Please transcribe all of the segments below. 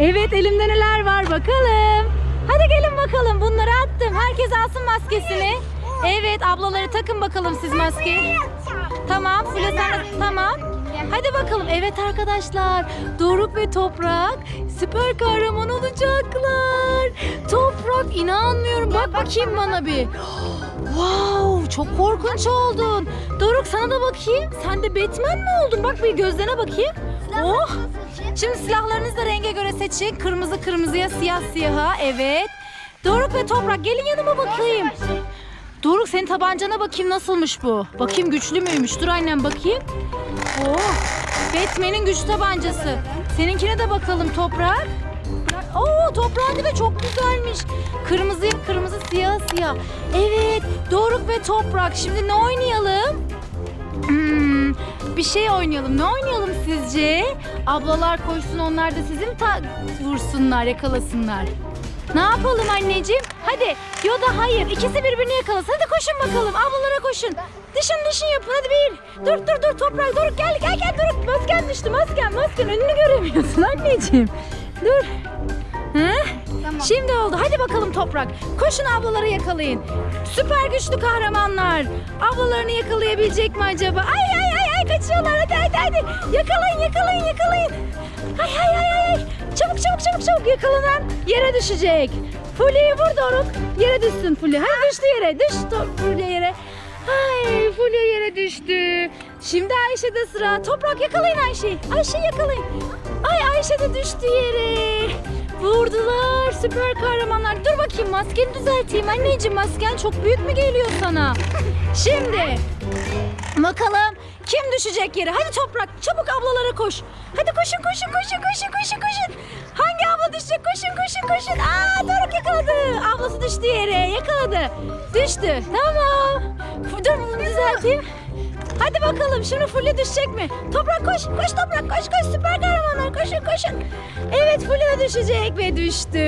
Evet elimde neler var bakalım. Hadi gelin bakalım bunları attım. Herkes alsın maskesini. Evet ablaları takın bakalım siz maskeyi. Tamam Fule sen tamam. Hadi bakalım. Evet arkadaşlar. Doruk ve Toprak süper kahraman olacaklar. Toprak inanmıyorum. Bak bakayım bana bir. Wow çok korkunç oldun. Doruk sana da bakayım. Sen de Batman mi oldun? Bak bir gözlerine bakayım. Oh. Şimdi silahlarınızı da renge göre seçin. Kırmızı kırmızıya, siyah siyaha. Evet. Doruk ve Toprak gelin yanıma bakayım. Doruk senin tabancana bakayım nasılmış bu? Bakayım güçlü müymüş? Dur annem bakayım. Oh. Batman'in güç tabancası. Seninkine de bakalım Toprak. Oo toprağınki de çok güzelmiş. Kırmızı kırmızı siyah siyah. Evet Doruk ve Toprak. Şimdi ne oynayalım? Hmm, bir şey oynayalım. Ne oynayalım sizce? Ablalar koşsun onlar da sizi mi ta- vursunlar, yakalasınlar? Ne yapalım anneciğim? Hadi. Yo da hayır. İkisi birbirini yakalasın. Hadi koşun bakalım. Ablalara koşun. Dışın dışın yapın. Hadi bir. Dur dur dur toprak. Dur gel gel gel. Dur. Masken düştü. Masken masken. Önünü göremiyorsun anneciğim. Dur. Hı? Tamam. Şimdi oldu. Hadi bakalım toprak. Koşun ablaları yakalayın. Süper güçlü kahramanlar. Ablalarını yakalayabilecek mi acaba? Ay ay ay kaçıyorlar. Hadi hadi hadi. Yakalayın yakalayın yakalayın. Ay ay ay ay, ay. Çabuk çabuk çabuk çabuk yakalanan yere düşecek. Fulya'yı vur Doruk. Yere düşsün Fulya. Hadi düştü yere. Düş to- Fulya yere. Ay Fulya yere düştü. Şimdi Ayşe'de sıra. Toprak yakalayın Ayşe'yi. Ayşe'yi yakalayın. Ay Ayşe de düştü yere. Süper kahramanlar. Dur bakayım maskeni düzelteyim anneciğim. Masken çok büyük mü geliyor sana? Şimdi bakalım kim düşecek yere? Hadi toprak çabuk ablalara koş. Hadi koşun koşun koşun koşun koşun koşun. Hangi abla düşecek? Koşun koşun koşun. Aa Doruk yakaladı. Ablası düştü yere yakaladı. Düştü. Tamam. Dur bunu düzelteyim. Hadi bakalım şunu fulle düşecek mi? Toprak koş, koş toprak koş koş süper kahramanlar koşun koşun. Evet fulle düşecek ve düştü.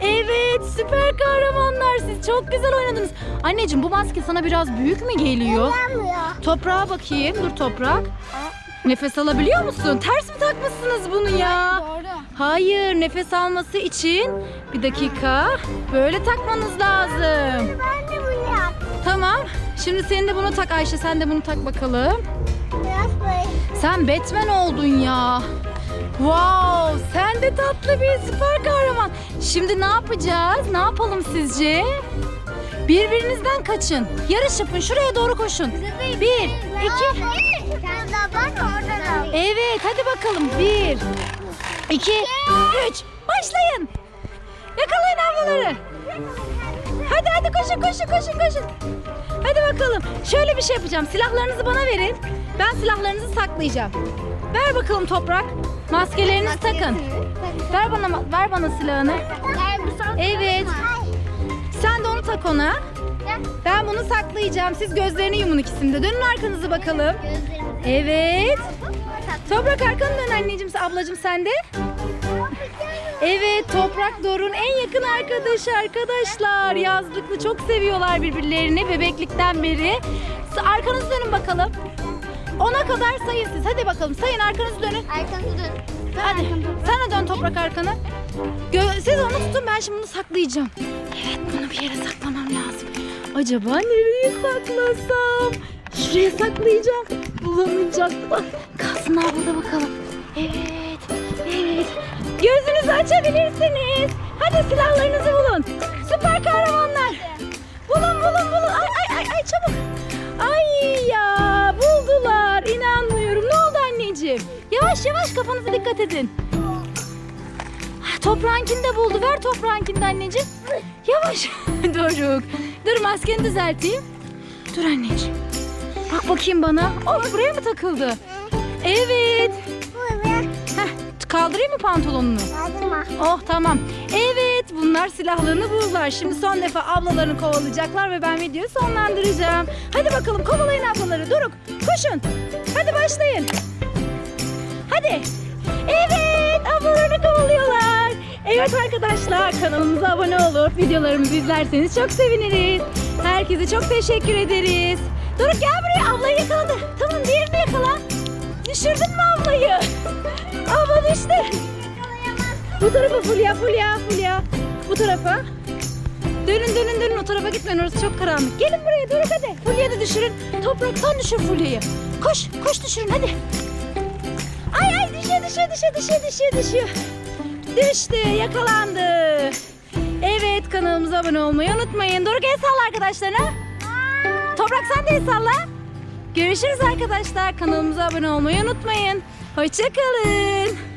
Evet süper kahramanlar siz çok güzel oynadınız. Anneciğim bu maske sana biraz büyük mü geliyor? Yanmıyor. Toprağa bakayım dur toprak. Nefes alabiliyor musun? Ters mi takmışsınız bunu ya? Doğru. Hayır nefes alması için bir dakika böyle takmanız lazım. Ben de bunu yaptım. Tamam. Şimdi sen de bunu tak Ayşe. Sen de bunu tak bakalım. Biraz böyle. Sen Batman oldun ya. Wow, sen de tatlı bir süper kahraman. Şimdi ne yapacağız? Ne yapalım sizce? Birbirinizden kaçın. Yarış yapın. Şuraya doğru koşun. Bir, iki. Sen de bak orada da. Evet, hadi bakalım. Bir, iki, üç. Başlayın. Yakalayın ablaları. Hadi hadi koşun koşun koşun koşun. Hadi bakalım. Şöyle bir şey yapacağım. Silahlarınızı bana verin. Ben silahlarınızı saklayacağım. Ver bakalım toprak. Maskelerinizi takın. Ver bana ver bana silahını. Evet. Sen de onu tak ona. Ben bunu saklayacağım. Siz gözlerini yumun ikisinde. Dönün arkanızı bakalım. Evet. Toprak arkanı dön anneciğim, ablacığım sen de. Evet, Toprak Doruk'un en yakın arkadaşı arkadaşlar. Yazlıklı çok seviyorlar birbirlerini bebeklikten beri. Arkanızı dönün bakalım. Ona kadar sayın siz. Hadi bakalım sayın arkanızı dönün. Arkanızı dön. Hadi. Sen de dön Toprak arkanı. Gö- siz onu tutun ben şimdi bunu saklayacağım. Evet bunu bir yere saklamam lazım. Acaba nereye saklasam? Şuraya saklayacağım. Bulamayacaklar. Kalsın burada bakalım. Evet. Gözünüzü açabilirsiniz. Hadi silahlarınızı bulun. Süper kahramanlar. Bulun bulun bulun. Ay ay ay ay çabuk. Ay ya buldular. İnanmıyorum. Ne oldu anneciğim? Yavaş yavaş kafanıza dikkat edin. Ah, Toprağınkini de buldu. Ver toprağınkini de anneciğim. Yavaş. Doruk. Dur maskeni düzelteyim. Dur anneciğim. Bak bakayım bana. Oh buraya mı takıldı? Evet. Kaldırayım mı pantolonunu? Oh tamam. Evet bunlar silahlarını buldular. Şimdi son defa ablalarını kovalayacaklar ve ben videoyu sonlandıracağım. Hadi bakalım kovalayın ablaları. Doruk koşun. Hadi başlayın. Hadi. Evet ablalarını kovalıyorlar. Evet arkadaşlar kanalımıza abone olup videolarımızı izlerseniz çok seviniriz. Herkese çok teşekkür ederiz. Doruk gel buraya ablayı yakaladı. Tamam diğerini yakala. Düşürdün mü ablayı? Abla düştü. Bu tarafa Fulya, Fulya, Fulya. Bu tarafa. Dönün dönün dönün o tarafa gitmeyin orası çok karanlık. Gelin buraya Doruk hadi. Fulya'yı da düşürün. Topraktan düşür Fulya'yı. Koş koş düşürün hadi. Ay ay düşüyor düşüyor düşüyor düşüyor düşüyor düşüyor. Düştü yakalandı. Evet kanalımıza abone olmayı unutmayın. Doruk el salla arkadaşlarına. Toprak sen de el salla. Görüşürüz arkadaşlar. Kanalımıza abone olmayı unutmayın. Hoşçakalın.